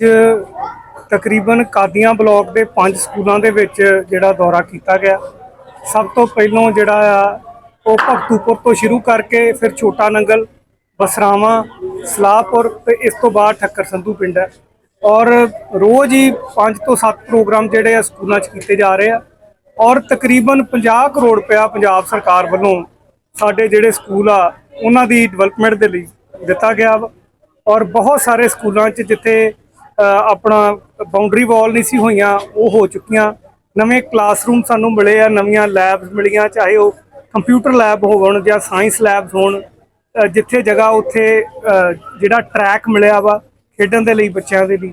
ਅੱਜ ਤਕਰੀਬਨ ਕਾਦੀਆਂ ਬਲਾਕ ਦੇ ਪੰਜ ਸਕੂਲਾਂ ਦੇ ਵਿੱਚ ਜਿਹੜਾ ਦੌਰਾ ਕੀਤਾ ਗਿਆ। ਸਭ ਤੋਂ ਪਹਿਲਾਂ ਜਿਹੜਾ ਆ, ਉਹ ਭਗਤੂਪੁਰ ਤੋਂ ਸ਼ੁਰੂ ਕਰਕੇ ਫਿਰ ਛੋਟਾ ਨੰਗਲ, ਬਸਰਾਵਾਂ, ਸਲਾਹਪੁਰ ਤੇ ਇਸ ਤੋਂ ਬਾਅਦ ਠੱਕਰ ਸੰਧੂ ਪਿੰਡ ਹੈ। ਔਰ ਰੋਜ਼ ਹੀ 5 ਤੋਂ 7 ਪ੍ਰੋਗਰਾਮ ਜਿਹੜੇ ਆ ਸਕੂਲਾਂ 'ਚ ਕੀਤੇ ਜਾ ਰਹੇ ਆ। ਔਰ ਤਕਰੀਬਨ 50 ਕਰੋੜ ਰੁਪਇਆ ਪੰਜਾਬ ਸਰਕਾਰ ਵੱਲੋਂ ਸਾਡੇ ਜਿਹੜੇ ਸਕੂਲ ਆ, ਉਹਨਾਂ ਦੀ ਡਿਵੈਲਪਮੈਂਟ ਦੇ ਲਈ ਦਿੱਤਾ ਗਿਆ ਵਾ। ਔਰ ਬਹੁਤ ਸਾਰੇ ਸਕੂਲਾਂ 'ਚ ਜਿੱਥੇ ਆਪਣਾ ਬਾਉਂਡਰੀ ਵਾਲ ਨਹੀਂ ਸੀ ਹੋਈਆਂ ਉਹ ਹੋ ਚੁੱਕੀਆਂ। ਨਵੇਂ ਕਲਾਸਰੂਮ ਸਾਨੂੰ ਮਿਲੇ ਆ ਨਵੀਆਂ ਲੈਬਸ ਮਿਲੀਆਂ ਚਾਹੇ ਉਹ ਕੰਪਿਊਟਰ ਲੈਬ ਹੋਣ ਜਾਂ ਸਾਇੰਸ ਲੈਬਸ ਹੋਣ ਜਿੱਥੇ ਜਗ੍ਹਾ ਉੱਥੇ ਜਿਹੜਾ ਟਰੈਕ ਮਿਲਿਆ ਵਾ ਖੇਡਣ ਦੇ ਲਈ ਬੱਚਿਆਂ ਦੇ ਲਈ।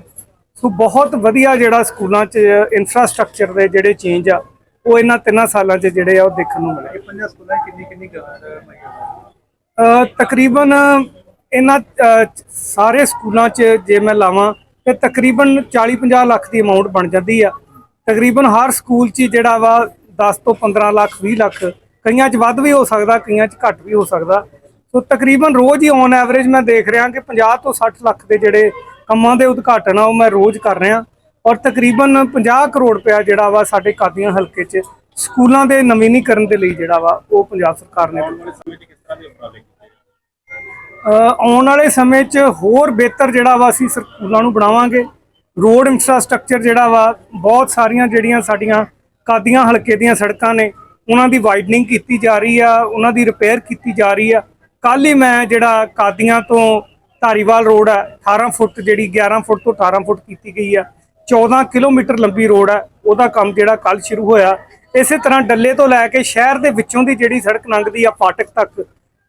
ਸੋ ਬਹੁਤ ਵਧੀਆ ਜਿਹੜਾ ਸਕੂਲਾਂ 'ਚ ਇਨਫਰਾਸਟ੍ਰਕਚਰ ਦੇ ਜਿਹੜੇ ਚੇਂਜ ਆ ਉਹ ਇਹਨਾਂ ਤਿੰਨਾਂ ਸਾਲਾਂ 'ਚ ਜਿਹੜੇ ਆ ਉਹ ਦੇਖਣ ਨੂੰ ਮਿਲੇ। ਪੰਜਾਂ ਸਕੂਲਾਂ ਕਿੰਨੀ ਕਿੰਨੀ ਤਕਰੀਬਨ ਇਹਨਾਂ ਸਾਰੇ ਸਕੂਲਾਂ 'ਚ ਜੇ ਮੈਂ ਲਾਵਾਂ ਤੇ ਤਕਰੀਬਨ 40-50 ਲੱਖ ਦੀ ਅਮਾਉਂਟ ਬਣ ਜਾਂਦੀ ਆ। ਤਕਰੀਬਨ ਹਰ ਸਕੂਲ 'ਚ ਜਿਹੜਾ ਵਾ 10 ਤੋਂ 15 ਲੱਖ 20 ਲੱਖ, ਕਈਆਂ 'ਚ ਵੱਧ ਵੀ ਹੋ ਸਕਦਾ, ਕਈਆਂ 'ਚ ਘੱਟ ਵੀ ਹੋ ਸਕਦਾ। ਸੋ ਤਕਰੀਬਨ ਰੋਜ਼ ਹੀ ਔਨ ਐਵਰੇਜ ਮੈਂ ਦੇਖ ਰਿਹਾ ਕਿ 50 ਤੋਂ 60 ਲੱਖ ਦੇ ਜਿਹੜੇ ਕੰਮਾਂ ਦੇ ਉਦਘਾਟਨ ਆ, ਉਹ ਮੈਂ ਰੋਜ਼ ਕਰ ਰਿਹਾ। ਔਰ ਤਕਰੀਬਨ 50 ਕਰੋੜ ਰੁਪਇਆ ਜਿਹੜਾ ਵਾ ਸਾਡੇ ਕਾਦੀਆਂ ਹਲਕੇ 'ਚ ਸਕੂਲਾਂ ਦੇ ਨਵੀਨੀਕਰਨ ਦੇ ਲਈ ਜਿਹੜਾ ਵਾ ਉਹ ਪੰਜਾਬ ਸਰਕਾਰ ਨੇ ਆਉਣ ਵਾਲੇ ਸਮੇਂ 'ਚ ਹੋਰ ਬਿਹਤਰ ਜਿਹੜਾ ਵਾ ਅਸੀਂ ਸਕੂਲਾਂ ਨੂੰ ਬਣਾਵਾਂਗੇ। ਰੋਡ ਇਨਫਰਾਸਟ੍ਰਕਚਰ ਜਿਹੜਾ ਵਾ, ਬਹੁਤ ਸਾਰੀਆਂ ਜਿਹੜੀਆਂ ਸਾਡੀਆਂ ਕਾਦੀਆਂ ਹਲਕੇ ਦੀਆਂ ਸੜਕਾਂ ਨੇ, ਉਹਨਾਂ ਦੀ ਵਾਈਡਨਿੰਗ ਕੀਤੀ ਜਾ ਰਹੀ ਆ, ਉਹਨਾਂ ਦੀ ਰਿਪੇਅਰ ਕੀਤੀ ਜਾ ਰਹੀ ਆ। ਕੱਲ ਹੀ ਮੈਂ ਜਿਹੜਾ ਕਾਦੀਆਂ ਤੋਂ ਧਾਰੀਵਾਲ ਰੋਡ ਆ 18 ਫੁੱਟ ਜਿਹੜੀ 11 ਫੁੱਟ ਤੋਂ 18 ਫੁੱਟ ਕੀਤੀ ਗਈ ਆ। 14 ਕਿਲੋਮੀਟਰ ਲੰਬੀ ਰੋਡ ਆ, ਉਹਦਾ ਕੰਮ ਜਿਹੜਾ ਕੱਲ ਸ਼ੁਰੂ ਹੋਇਆ। ਇਸੇ ਤਰ੍ਹਾਂ ਡੱਲੇ ਤੋਂ ਲੈ ਕੇ ਸ਼ਹਿਰ ਦੇ ਵਿੱਚੋਂ ਦੀ ਜਿਹੜੀ ਸੜਕ ਲੰਘਦੀ ਆ, ਫਾਟਕ ਤੱਕ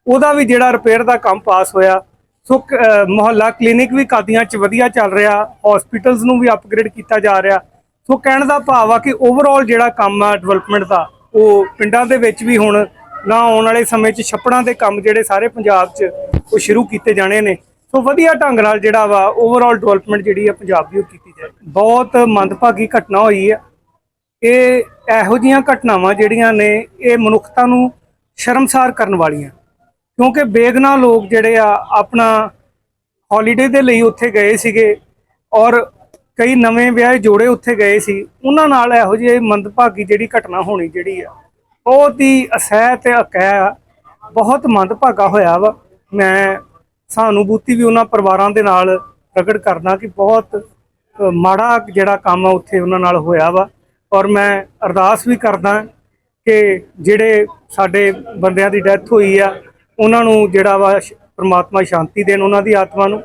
ਉਹਦਾ ਵੀ ਜਿਹੜਾ ਰਿਪੇਅਰ ਦਾ ਕੰਮ ਪਾਸ ਹੋਇਆ। ਸੋ ਕ- ਮੁਹੱਲਾ ਕਲੀਨਿਕ ਵੀ ਕਾਦੀਆਂ 'ਚ ਵਧੀਆ ਚੱਲ ਰਿਹਾ। ਹਸਪੀਟਲਸ ਨੂੰ ਵੀ ਅਪਗ੍ਰੇਡ ਕੀਤਾ ਜਾ ਰਿਹਾ। ਸੋ ਕਹਿਣ ਦਾ ਭਾਵ ਆ ਕਿ ਓਵਰਆਲ ਜਿਹੜਾ ਕੰਮ ਆ ਡਿਵੈਲਪਮੈਂਟ ਦਾ, ਉਹ ਪਿੰਡਾਂ ਦੇ ਵਿੱਚ ਵੀ ਹੁਣ ਨਾ ਆਉਣ ਵਾਲੇ ਸਮੇਂ 'ਚ ਛੱਪੜਾਂ ਦੇ ਕੰਮ ਜਿਹੜੇ ਸਾਰੇ ਪੰਜਾਬ 'ਚ ਉਹ ਸ਼ੁਰੂ ਕੀਤੇ ਜਾਣੇ ਨੇ। ਸੋ ਵਧੀਆ ਢੰਗ ਨਾਲ ਜਿਹੜਾ ਵਾ ਓਵਰਆਲ ਡਿਵੈਲਪਮੈਂਟ ਜਿਹੜੀ ਆ ਪੰਜਾਬ ਦੀ ਉਹ ਕੀਤੀ ਜਾਏ। ਬਹੁਤ ਮੰਦਭਾਗੀ ਘਟਨਾ ਹੋਈ ਆ। ਇਹ ਇਹੋ ਜੀਆਂ ਘਟਨਾਵਾਂ ਜਿਹੜੀਆਂ ਨੇ, ਇਹ ਮਨੁੱਖਤਾ ਨੂੰ ਸ਼ਰਮਸਾਰ ਕਰਨ ਵਾਲੀਆਂ। ਕਿਉਂਕਿ ਬੇਗਨਾ ਲੋਕ ਜਿਹੜੇ ਆ ਆਪਣਾ ਹੌਲੀਡੇ ਦੇ ਲਈ ਉੱਥੇ ਗਏ ਸੀਗੇ ਔਰ ਕਈ ਨਵੇਂ ਵਿਆਹੇ ਜੋੜੇ ਉੱਥੇ ਗਏ ਸੀ, ਉਹਨਾਂ ਨਾਲ ਇਹੋ ਜਿਹੀ ਮੰਦਭਾਗੀ ਜਿਹੜੀ ਘਟਨਾ ਹੋਣੀ ਜਿਹੜੀ ਆ, ਬਹੁਤ ਹੀ ਅਸਹਿ ਤੇ ਅਕਹਿ ਬਹੁਤ ਮੰਦਭਾਗਾ ਹੋਇਆ ਵਾ। ਮੈਂ ਸਹਾਨੁਭੂਤੀ ਵੀ ਉਹਨਾਂ ਪਰਿਵਾਰਾਂ ਦੇ ਨਾਲ ਪ੍ਰਗਟ ਕਰਦਾ ਕਿ ਬਹੁਤ ਮਾੜਾ ਜਿਹੜਾ ਕੰਮ ਆ ਉੱਥੇ ਉਹਨਾਂ ਨਾਲ ਹੋਇਆ ਵਾ। ਔਰ ਮੈਂ ਅਰਦਾਸ ਵੀ ਕਰਦਾ ਕਿ ਜਿਹੜੇ ਸਾਡੇ ਬੰਦਿਆਂ ਦੀ ਡੈਥ ਹੋਈ ਆ ਉਹਨਾਂ ਨੂੰ ਜਿਹੜਾ ਵਾ ਪ੍ਰਮਾਤਮਾ ਸ਼ਾਂਤੀ ਦੇਣ ਉਹਨਾਂ ਦੀ ਆਤਮਾ ਨੂੰ।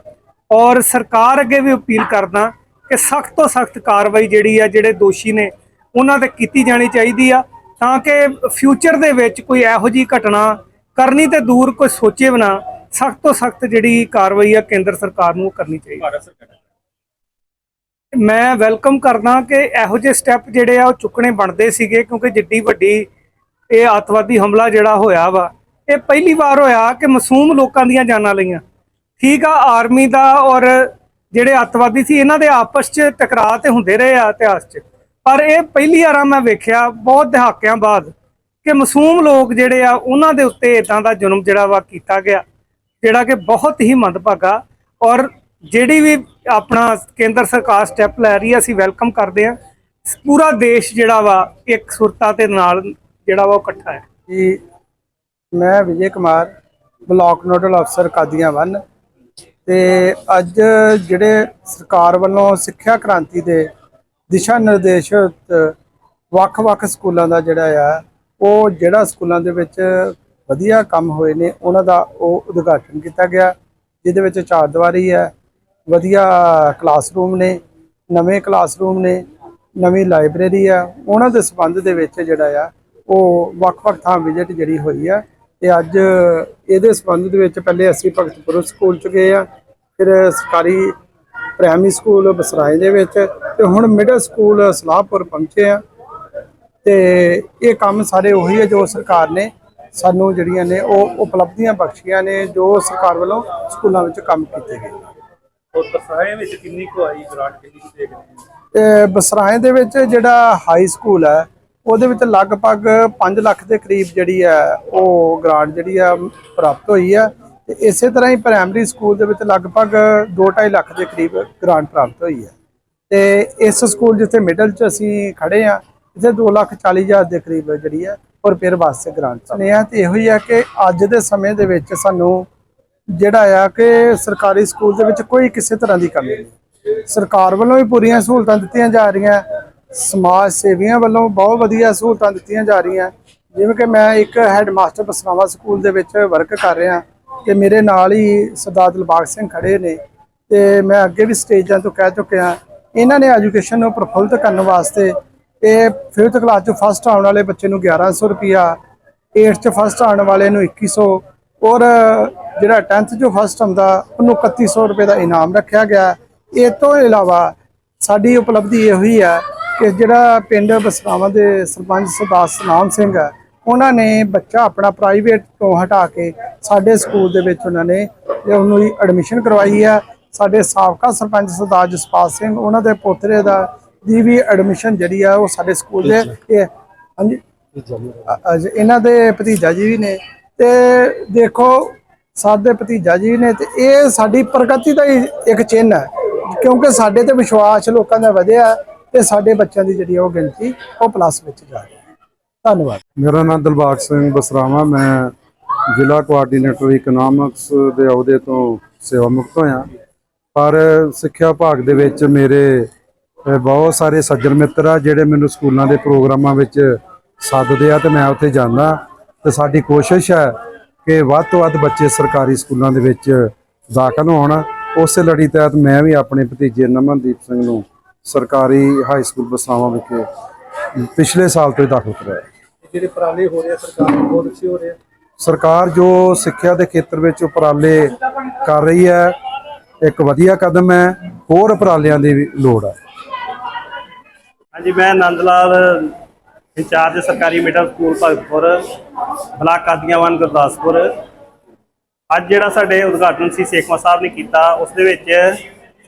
ਔਰ ਸਰਕਾਰ ਅੱਗੇ ਵੀ ਅਪੀਲ ਕਰਦਾ ਕਿ ਸਖਤ ਤੋਂ ਸਖਤ ਕਾਰਵਾਈ ਜਿਹੜੀ ਆ ਜਿਹੜੇ ਦੋਸ਼ੀ ਨੇ ਉਹਨਾਂ ਤੇ ਕੀਤੀ ਜਾਣੀ ਚਾਹੀਦੀ ਆ ਤਾਂ ਕਿ ਫਿਊਚਰ ਦੇ ਵਿੱਚ ਕੋਈ ਇਹੋ ਜੀ ਘਟਨਾ ਕਰਨੀ ਤੇ ਦੂਰ ਕੋਈ ਸੋਚੇ ਬਣਾ ਸਖਤ ਤੋਂ ਸਖਤ ਜਿਹੜੀ ਕਾਰਵਾਈ ਆ ਕੇਂਦਰ ਸਰਕਾਰ ਨੂੰ ਕਰਨੀ ਚਾਹੀਦੀ। ਮੈਂ ਵੈਲਕਮ ਕਰਦਾ ਕਿ ਇਹੋ ਜਿਹੇ ਸਟੈਪ ਜਿਹੜੇ ਆ ਉਹ ਚੁੱਕਣੇ ਬਣਦੇ ਸੀਗੇ ਕਿਉਂਕਿ ਜਿੱਡੀ ਵੱਡੀ ਇਹ ਅੱਤਵਾਦੀ ਹਮਲਾ ਜਿਹੜਾ ਹੋਇਆ ਵਾ ਇਹ ਪਹਿਲੀ ਵਾਰ ਹੋਇਆ ਕਿ ਮਾਸੂਮ ਲੋਕਾਂ ਦੀਆਂ ਜਾਨਾਂ ਲਈਆਂ। ਠੀਕ ਆ, ਆਰਮੀ ਦਾ ਔਰ ਜਿਹੜੇ ਅੱਤਵਾਦੀ ਸੀ, ਇਹਨਾਂ ਦੇ ਆਪਸ 'ਚ ਟਕਰਾਅ ਤੇ ਹੁੰਦੇ ਰਹੇ ਆ ਇਤਿਹਾਸ 'ਚ। ਪਰ ਇਹ ਪਹਿਲੀ ਵਾਰ ਮੈਂ ਵੇਖਿਆ ਬਹੁਤ ਦਹਾਕਿਆਂ ਬਾਅਦ ਕਿ ਮਾਸੂਮ ਲੋਕ ਜਿਹੜੇ ਆ, ਉਹਨਾਂ ਦੇ ਉੱਤੇ ਇਦਾਂ ਦਾ ਜ਼ੁਲਮ ਜਿਹੜਾ ਵਾ ਕੀਤਾ ਗਿਆ, ਜਿਹੜਾ ਕਿ ਬਹੁਤ ਹੀ ਮੰਦਭਾਗਾ ਔਰ ਜਿਹੜੀ ਵੀ ਆਪਣਾ ਕੇਂਦਰ ਸਰਕਾਰ ਸਟੈਪ ਲੈ ਰਹੀ ਹੈ ਅਸੀਂ ਵੈਲਕਮ ਕਰਦੇ ਹਾਂ। ਪੂਰਾ ਦੇਸ਼ ਜਿਹੜਾ ਵਾ, ਇੱਕ ਸੁਰਤਾ ਦੇ ਨਾਲ ਜਿਹੜਾ ਵਾ ਉਹ ਇਕੱਠਾ ਹੈ। ਜੀ ਮੈਂ ਵਿਜੇ ਕੁਮਾਰ, ਬਲਾਕ ਨੋਡਲ ਅਫਸਰ ਕਾਦੀਆਂ ਵਨ ਤੇ ਅੱਜ ਜਿਹੜੇ ਸਰਕਾਰ ਵੱਲੋਂ ਸਿੱਖਿਆ ਕ੍ਰਾਂਤੀ ਦੇ ਦਿਸ਼ਾ ਨਿਰਦੇਸ਼ ਵੱਖ-ਵੱਖ ਸਕੂਲਾਂ ਦਾ ਜਿਹੜਾ ਆ, ਉਹ ਜਿਹੜਾ ਸਕੂਲਾਂ ਦੇ ਵਿੱਚ ਵਧੀਆ ਕੰਮ ਹੋਏ ਨੇ, ਉਹਨਾਂ ਦਾ ਉਹ ਉਦਘਾਟਨ ਕੀਤਾ ਗਿਆ, ਜਿਹਦੇ ਵਿੱਚ ਚਾਰ ਦੀਵਾਰੀ ਹੈ। ਵਧੀਆ ਕਲਾਸਰੂਮ ਨੇ, ਨਵੇਂ ਕਲਾਸਰੂਮ ਨੇ, ਨਵੀਂ ਲਾਇਬ੍ਰੇਰੀ ਆ ਉਹਨਾਂ ਦੇ ਸੰਬੰਧ ਦੇ ਵਿੱਚ ਜਿਹੜਾ ਆ, ਉਹ ਵੱਖ-ਵੱਖ ਥਾਂ ਵਿਜ਼ਿਟ ਜਿਹੜੀ ਹੋਈ ਆ ਤੇ ਅੱਜ ਇਹਦੇ ਸੰਬੰਧ ਦੇ ਵਿੱਚ ਪਹਿਲੇ ਅਸੀਂ ਭਗਤਪੁਰ ਸਕੂਲ ਚ ਗਏ ਆ ਫਿਰ ਸਰਕਾਰੀ ਪ੍ਰਾਇਮਰੀ ਸਕੂਲ ਬਸਰਾਏ ਦੇ ਵਿੱਚ ਤੇ ਹੁਣ ਮਿਡਲ ਸਕੂਲ ਸਲਾਹਪੁਰ ਪਹੁੰਚੇ ਆ। ਤੇ ਇਹ ਕੰਮ ਸਾਰੇ ਉਹੀ ਹੈ ਜੋ ਸਰਕਾਰ ਨੇ ਸਾਨੂੰ ਜਿਹੜੀਆਂ ਨੇ ਉਹ ਉਪਲਬਧੀਆਂ ਬਖਸ਼ੀਆਂ ਨੇ ਜੋ ਸਰਕਾਰ ਵੱਲੋਂ ਸਕੂਲਾਂ ਵਿੱਚ ਕੰਮ ਕੀਤੇ ਗਏ। ਉਹ ਬਸਾਏ ਵਿੱਚ ਕਿੰਨੀ ਕੁ ਆਈ ਗ੍ਰਾਂਟ ਕਿੰਨੀ ਕੁ ਬਸਰਾਏ ਦੇ ਵਿੱਚ ਜਿਹੜਾ ਹਾਈ ਸਕੂਲ ਹੈ ਉਹਦੇ ਵਿੱਚ ਲਗਭਗ 5 ਲੱਖ ਦੇ ਕਰੀਬ ਜਿਹੜੀ ਹੈ ਉਹ ਗ੍ਰਾਂਟ ਜਿਹੜੀ ਆ ਪ੍ਰਾਪਤ ਹੋਈ ਹੈ ਤੇ ਇਸੇ ਤਰ੍ਹਾਂ ਹੀ ਪ੍ਰਾਇਮਰੀ ਸਕੂਲ ਦੇ ਵਿੱਚ ਲਗਭਗ 2.5 ਲੱਖ ਦੇ ਕਰੀਬ ਗ੍ਰਾਂਟ ਪ੍ਰਾਪਤ ਹੋਈ ਹੈ। ਤੇ ਇਸ ਸਕੂਲ ਜਿੱਥੇ ਮਿਡਲ 'ਚ ਅਸੀਂ ਖੜੇ ਆ ਇੱਥੇ 2 ਲੱਖ 40 ਹਜ਼ਾਰ ਦੇ ਕਰੀਬ ਜਿਹੜੀ ਹੈ ਉਹ ਰਿਪੇਅਰ ਵਾਸਤੇ ਗ੍ਰਾਂਟ ਨੇ ਆ। ਤੇ ਇਹੋ ਹੀ ਆ ਕਿ ਅੱਜ ਦੇ ਸਮੇਂ ਦੇ ਵਿੱਚ ਸਾਨੂੰ ਜਿਹੜਾ ਆ ਕਿ ਸਰਕਾਰੀ ਸਕੂਲ ਦੇ ਵਿੱਚ ਕੋਈ ਕਿਸੇ ਤਰ੍ਹਾਂ ਦੀ ਕਮੀ ਨਹੀਂ। ਸਰਕਾਰ ਵੱਲੋਂ ਵੀ ਪੂਰੀਆਂ ਸਹੂਲਤਾਂ ਦਿੱਤੀਆਂ ਜਾ ਰਹੀਆਂ। ਸਮਾਜ ਸੇਵੀਆਂ ਵੱਲੋਂ ਬਹੁਤ ਵਧੀਆ ਸਹੂਲਤਾਂ ਦਿੱਤੀਆਂ ਜਾ ਰਹੀਆਂ। ਜਿਵੇਂ ਕਿ ਮੈਂ ਇੱਕ ਹੈਡਮਾਸਟਰ ਬਸਰਾਵਾ ਸਕੂਲ ਦੇ ਵਿੱਚ ਵਰਕ ਕਰ ਰਿਹਾ ਤੇ ਮੇਰੇ ਨਾਲ ਹੀ ਸਰਦਾਰ ਦਿਲਬਾਗ ਸਿੰਘ ਖੜੇ ਨੇ ਤੇ ਮੈਂ ਅੱਗੇ ਵੀ ਸਟੇਜਾਂ ਤੋਂ ਕਹਿ ਚੁੱਕਿਆ ਇਹਨਾਂ ਨੇ ਐਜੂਕੇਸ਼ਨ ਨੂੰ ਪ੍ਰਫੁੱਲਤ ਕਰਨ ਵਾਸਤੇ ਇਹ 5th ਕਲਾਸ ਚ ਫਸਟ ਆਉਣ ਵਾਲੇ ਬੱਚੇ ਨੂੰ 1100 ਰੁਪਿਆ 8th ਚ ਫਸਟ ਆਉਣ ਵਾਲੇ ਨੂੰ 2100 ਔਰ ਜਿਹੜਾ 10th ਚ ਫਸਟ ਆਉਂਦਾ, ਉਹਨੂੰ 3100 ਰੁਪਏ ਦਾ ਇਨਾਮ ਰੱਖਿਆ ਗਿਆ। ਇਹ ਤੋਂ ਇਲਾਵਾ ਸਾਡੀ ਉਪਲਬਧੀ ਇਹੋ ਹੀ ਹੈ ਕਿ ਜਿਹੜਾ ਪਿੰਡ ਬਸਰਾਵਾਂ ਦੇ ਸਰਪੰਚ ਸਰਦਾਰ ਸਨਾਮ ਸਿੰਘ ਹੈ ਉਹਨਾਂ ਨੇ ਬੱਚਾ ਆਪਣਾ ਪ੍ਰਾਈਵੇਟ ਤੋਂ ਹਟਾ ਕੇ ਸਾਡੇ ਸਕੂਲ ਦੇ ਵਿੱਚ ਉਹਨਾਂ ਨੇ ਉਹਨੂੰ ਐਡਮਿਸ਼ਨ ਕਰਵਾਈ ਹੈ। ਸਾਡੇ ਸਾਬਕਾ ਸਰਪੰਚ ਸਰਦਾਰ ਜਸਪਾਲ ਸਿੰਘ ਉਹਨਾਂ ਦੇ ਪੋਤਰੇ ਦਾ ਦੀ ਵੀ ਐਡਮਿਸ਼ਨ ਜਿਹੜੀ ਆ ਉਹ ਸਾਡੇ ਸਕੂਲ ਦੇ ਇਹ ਹਾਂਜੀ। ਇਹਨਾਂ ਦੇ ਭਤੀਜਾ ਜੀ ਵੀ ਨੇ ਤੇ ਦੇਖੋ ਸਾਡੇ ਭਤੀਜਾ ਜੀ ਨੇ ਤੇ ਇਹ ਸਾਡੀ ਪ੍ਰਗਤੀ ਦਾ ਇੱਕ ਚਿੰਨ੍ਹ ਹੈ ਕਿਉਂਕਿ ਸਾਡੇ ਤੇ ਵਿਸ਼ਵਾਸ ਲੋਕਾਂ ਦਾ ਵਧਿਆ। ਤੇ ਸਾਡੇ ਬੱਚਿਆਂ ਦੀ ਜਿਹੜੀ ਉਹ ਗਿਣਤੀ ਉਹ ਪਲੱਸ ਵਿੱਚ ਜਾ ਰਹੀ ਹੈ। ਧੰਨਵਾਦ। ਮੇਰਾ ਨਾਮ ਦਿਲਬਾਗ ਸਿੰਘ ਬਸਰਾਵਾ, ਮੈਂ ਜ਼ਿਲ੍ਹਾ ਕੋਆਰਡੀਨੇਟਰ ਇਕਨੋਮਿਕਸ ਦੇ ਅਹੁਦੇ ਤੋਂ ਸੇਵਾ ਮੁਕਤ ਹੋਇਆ। ਪਰ ਸਿੱਖਿਆ ਵਿਭਾਗ ਦੇ ਵਿੱਚ ਮੇਰੇ ਬਹੁਤ ਸਾਰੇ ਸੱਜਣ ਮਿੱਤਰ ਆ, ਜਿਹੜੇ ਮੈਨੂੰ ਸਕੂਲਾਂ ਦੇ ਪ੍ਰੋਗਰਾਮਾਂ ਵਿੱਚ ਸੱਦਦੇ ਆ ਤੇ ਮੈਂ ਉੱਥੇ ਜਾਂਦਾ। ਤੇ ਸਾਡੀ ਕੋਸ਼ਿਸ਼ ਹੈ ਕਿ ਵੱਧ ਤੋਂ ਵੱਧ ਬੱਚੇ ਸਰਕਾਰੀ ਸਕੂਲਾਂ ਦੇ ਵਿੱਚ ਦਾਖਲ ਹੋਣ। ਉਸੇ ਲੜੀ ਤਹਿਤ ਮੈਂ ਵੀ ਆਪਣੇ ਭਤੀਜੇ ਨਮਨਦੀਪ ਸਿੰਘ ਨੂੰ ਸਰਕਾਰੀ ਹਾਈ ਸਕੂਲ ਬਸਰਾਵਾਂ ਵਿਖੇ ਪਿਛਲੇ ਸਾਲ ਤੋਂ ਹੀ ਦਾਖਲ ਕਰਾਇਆ। ਜਿਹੜੇ ਉਪਰਾਲੇ ਹੋ ਰਹੇ ਆ ਸਰਕਾਰ ਦੇ ਬਹੁਤ ਅੱਛੇ ਹੋ ਰਹੇ ਆ। ਸਰਕਾਰ ਜੋ ਸਿੱਖਿਆ ਦੇ ਖੇਤਰ ਵਿੱਚ ਉਪਰਾਲੇ ਕਰ ਰਹੀ ਹੈ ਇੱਕ ਵਧੀਆ ਕਦਮ ਹੈ ਹੋਰ ਉਪਰਾਲਿਆਂ ਦੀ ਵੀ ਲੋੜ ਹੈ। ਹਾਂਜੀ ਮੈਂ ਆਨੰਦ ਲਾਲ ਇੰਚਾਰਜ ਸਰਕਾਰੀ middle school Bhagatpur block Kadianwan Gurdaspur. ਅੱਜ ਜਿਹੜਾ ਸਾਡੇ ਉਦਘਾਟਨ ਸੀ ਸੇਖਵਾ ਸਾਹਿਬ ਨੇ ਕੀਤਾ ਉਸ ਦੇ ਵਿੱਚ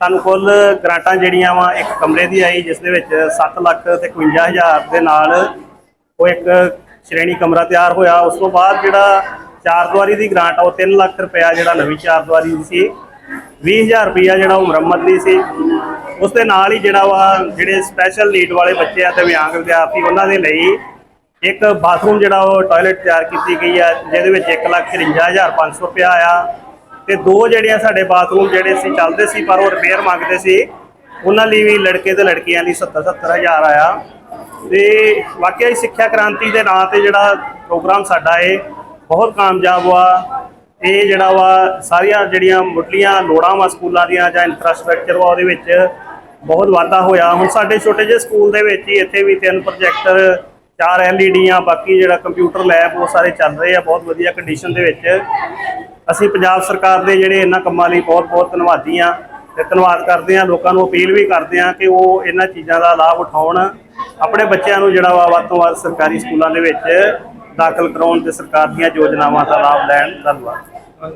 ਸਾਨੂੰ ਕੁੱਲ ਗ੍ਰਾਂਟਾਂ ਜਿਹੜੀਆਂ ਵਾ ਇੱਕ ਕਮਰੇ ਦੀ ਆਈ, ਜਿਸ ਦੇ ਵਿੱਚ 7 ਲੱਖ ਤੇ 51000 ਦੇ ਨਾਲ ਉਹ ਇੱਕ ਸ਼੍ਰੇਣੀ ਕਮਰਾ ਤਿਆਰ ਹੋਇਆ। ਉਸ ਤੋਂ ਬਾਅਦ ਜਿਹੜਾ ਚਾਰ ਦੀਵਾਰੀ ਦੀ ਗ੍ਰਾਂਟ ਆ, ਉਹ 3 ਲੱਖ ਰੁਪਇਆ ਜਿਹੜਾ ਨਵੀਂ ਚਾਰ ਦੁਆਰੀ ਦੀ ਸੀ। 20000 ਰੁਪਇਆ ਜਿਹੜਾ ਉਹ ਮੁਰੰਮਤ ਦੀ ਸੀ। ਉਸ ਦੇ ਨਾਲ ਹੀ ਜਿਹੜਾ ਵਾ ਜਿਹੜੇ ਸਪੈਸ਼ਲ ਨੀਡ ਵਾਲੇ ਬੱਚੇ ਆ, ਤੇ ਵਿਆਂਗ ਵਿਦਿਆਰਥੀ, ਉਹਨਾਂ ਦੇ ਲਈ ਇੱਕ ਬਾਥਰੂਮ ਜਿਹੜਾ ਉਹ ਟਾਇਲਟ ਤਿਆਰ ਕੀਤੀ ਗਈ ਆ, ਜਿਹਦੇ ਵਿੱਚ 154500 ਰੁਪਇਆ ਆਇਆ। ਤੇ ਦੋ ਜਿਹੜੀਆਂ ਸਾਡੇ ਬਾਥਰੂਮ ਜਿਹੜੇ ਸੀ ਚੱਲਦੇ ਸੀ, ਪਰ ਉਹ ਰਿਪੇਅਰ ਮੰਗਦੇ ਸੀ। ਉਹਨਾਂ ਲਈ ਵੀ ਲੜਕੇ ਤੇ ਲੜਕੀਆਂ ਲਈ 70 70000 ਆਇਆ। ਤੇ ਵਾਕਿਆ ਹੀ ਸਿੱਖਿਆ ਕ੍ਰਾਂਤੀ ਦੇ ਨਾਂ ਤੇ ਜਿਹੜਾ ਪ੍ਰੋਗਰਾਮ ਸਾਡਾ ਏ, ਬਹੁਤ ਕਾਮਯਾਬ ਹੋਆ। ਇਹ ਜਿਹੜਾ ਵਾ, ਸਾਰੀਆਂ ਜਿਹੜੀਆਂ ਮੁੱਢਲੀਆਂ ਲੋੜਾਂ ਵਾ ਸਕੂਲਾਂ ਦੀਆਂ ਜਾਂ ਇਨਫਰਾਸਟ੍ਰਕਚਰ ਵਾ ਉਹਦੇ ਵਿੱਚ ਬਹੁਤ ਵਾਧਾ ਹੋਇਆ। ਹੁਣ ਸਾਡੇ ਛੋਟੇ ਜਿਹੇ ਸਕੂਲ ਦੇ ਵਿੱਚ ਹੀ ਇੱਥੇ ਵੀ ਤਿੰਨ ਪ੍ਰੋਜੈਕਟਰ ਚਾਰ ਐਲਈਡੀਆਂ ਬਾਕੀ ਜਿਹੜਾ ਕੰਪਿਊਟਰ ਲੈਬ ਉਹ ਸਾਰੇ ਚੱਲ ਰਹੇ ਆ, ਬਹੁਤ ਵਧੀਆ ਕੰਡੀਸ਼ਨ ਦੇ ਵਿੱਚ। ਅਸੀਂ ਪੰਜਾਬ ਸਰਕਾਰ ਦੇ ਜਿਹੜੇ ਇਹਨਾਂ ਕੰਮਾਂ ਲਈ ਬਹੁਤ ਬਹੁਤ ਧੰਨਵਾਦੀ ਆ ਤੇ ਧੰਨਵਾਦ ਕਰਦੇ ਆ ਲੋਕਾਂ ਨੂੰ ਅਪੀਲ ਵੀ ਕਰਦੇ ਆ ਕਿ ਉਹ ਇਹਨਾਂ ਚੀਜ਼ਾਂ ਦਾ ਲਾਭ ਉਠਾਉਣ। ਆਪਣੇ ਬੱਚਿਆਂ ਨੂੰ ਜਿਹੜਾ ਵਾ ਵੱਧ ਤੋਂ ਵੱਧ ਸਰਕਾਰੀ ਸਕੂਲਾਂ ਦੇ ਵਿੱਚ ਦਾਖਲ ਕਰਾਉਣ ਤੇ ਸਰਕਾਰ ਦੀਆਂ ਯੋਜਨਾਵਾਂ ਦਾ ਲਾਭ ਲੈਣ। ਧੰਨਵਾਦ।